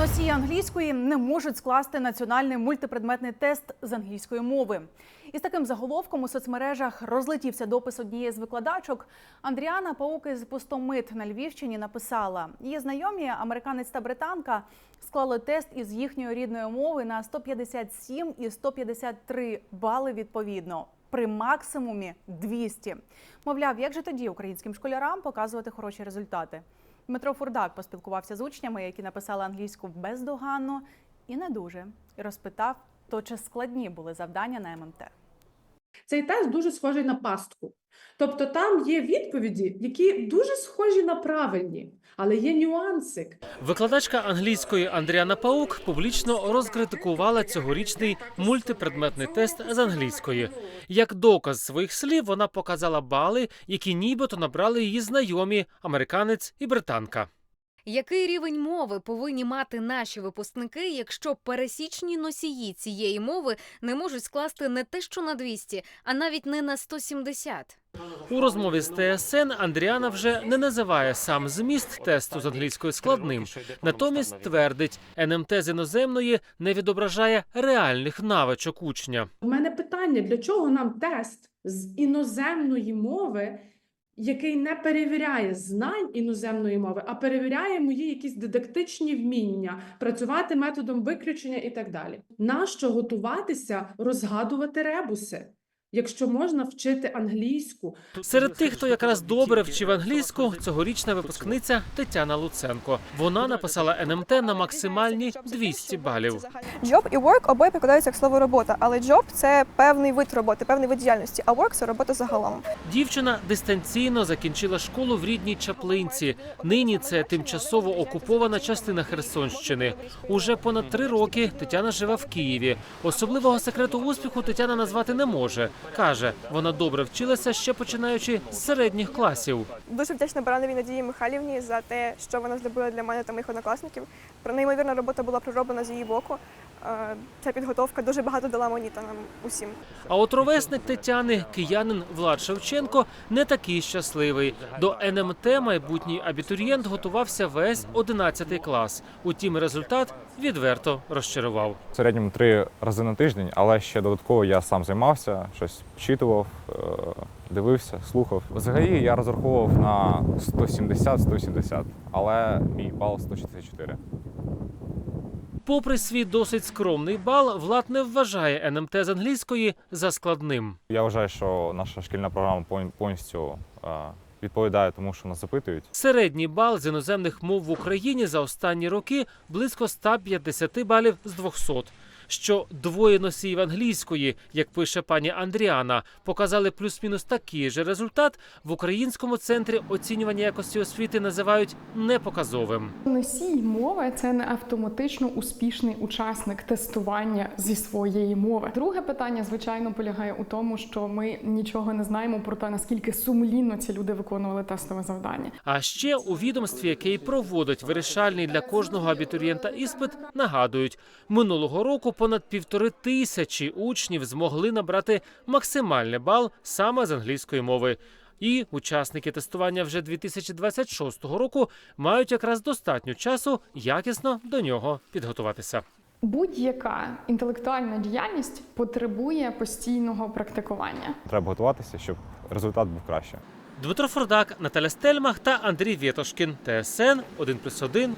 Носії англійської не можуть скласти національний мультипредметний тест з англійської мови. Із таким заголовком у соцмережах розлетівся допис однієї з викладачок. Андріана Пауки з Пустомит на Львівщині написала: її знайомі, американець та британка, склали тест із їхньої рідної мови на 157 і 153 бали відповідно. При максимумі 200. Мовляв, як же тоді українським школярам показувати хороші результати? Дмитро Фурдак поспілкувався з учнями, які написали англійську бездоганно і не дуже, і розпитав, то чи складні були завдання на ММТ. Цей тест дуже схожий на пастку. Тобто там є відповіді, які дуже схожі на правильні, але є нюансик. Викладачка англійської Андріана Паук публічно розкритикувала цьогорічний мультипредметний тест з англійської. Як доказ своїх слів, вона показала бали, які нібито набрали її знайомі американець і британка. Який рівень мови повинні мати наші випускники, якщо пересічні носії цієї мови не можуть скласти не те, що на 200, а навіть не на 170? У розмові з ТСН Андріана вже не називає сам зміст тесту з англійської складним. Натомість твердить, НМТ з іноземної не відображає реальних навичок учня. У мене питання: для чого нам тест з іноземної мови, який не перевіряє знань іноземної мови, а перевіряє мої якісь дидактичні вміння, працювати методом виключення і так далі. Нащо готуватися розгадувати ребуси, якщо можна вчити англійську? Серед тих, хто якраз добре вчив англійську, цьогорічна випускниця Тетяна Луценко. Вона написала НМТ на максимальні 200 балів. Job і work обоє перекладаються як слово робота, але job – це певний вид роботи, певний вид діяльності, а work – це робота загалом. Дівчина дистанційно закінчила школу в рідній Чаплинці. Нині це тимчасово окупована частина Херсонщини. Уже понад три роки Тетяна живе в Києві. Особливого секрету успіху Тетяна назвати не може. Каже, вона добре вчилася ще починаючи з середніх класів. Дуже вдячна Барановій Надії Михайлівні за те, що вона зробила для мене та моїх однокласників. Про неймовірна робота була пророблена з її боку. Е, Ця підготовка дуже багато дала мені та нам усім. А от ровесник Тетяни, киянин Влад Шевченко, не такий щасливий. До НМТ майбутній абітурієнт готувався весь 11 клас. Утім, результат відверто розчарував. В середньому три рази на тиждень, але ще додатково я сам займався, щось вчитував, е, дивився, слухав. Взагалі я розраховував на 170-170, але мій бал 164. Попри свій досить скромний бал, Влад не вважає НМТ з англійської за складним. Я вважаю, що наша шкільна програма повністю е, відповідає тому, що нас запитують. Середній бал з іноземних мов в Україні за останні роки близько 150 балів з 200. Що двоє носіїв англійської, як пише пані Андріана, показали плюс-мінус такий же результат в українському центрі оцінювання якості освіти називають непоказовим. Носій мови це не автоматично успішний учасник тестування зі своєї мови. Друге питання, звичайно, полягає у тому, що ми нічого не знаємо про те, наскільки сумлінно ці люди виконували тестове завдання. А ще у відомстві, яке й проводить вирішальний для кожного абітурієнта іспит, нагадують, минулого року понад півтори тисячі учнів змогли набрати максимальний бал саме з англійської мови. І учасники тестування вже 2026 року мають якраз достатньо часу якісно до нього підготуватися. Будь-яка інтелектуальна діяльність потребує постійного практикування. Треба готуватися, щоб результат був краще. Дмитро Фордак, Наталя Стельмах та Андрій Вєтошкін. ТСН 1+,1,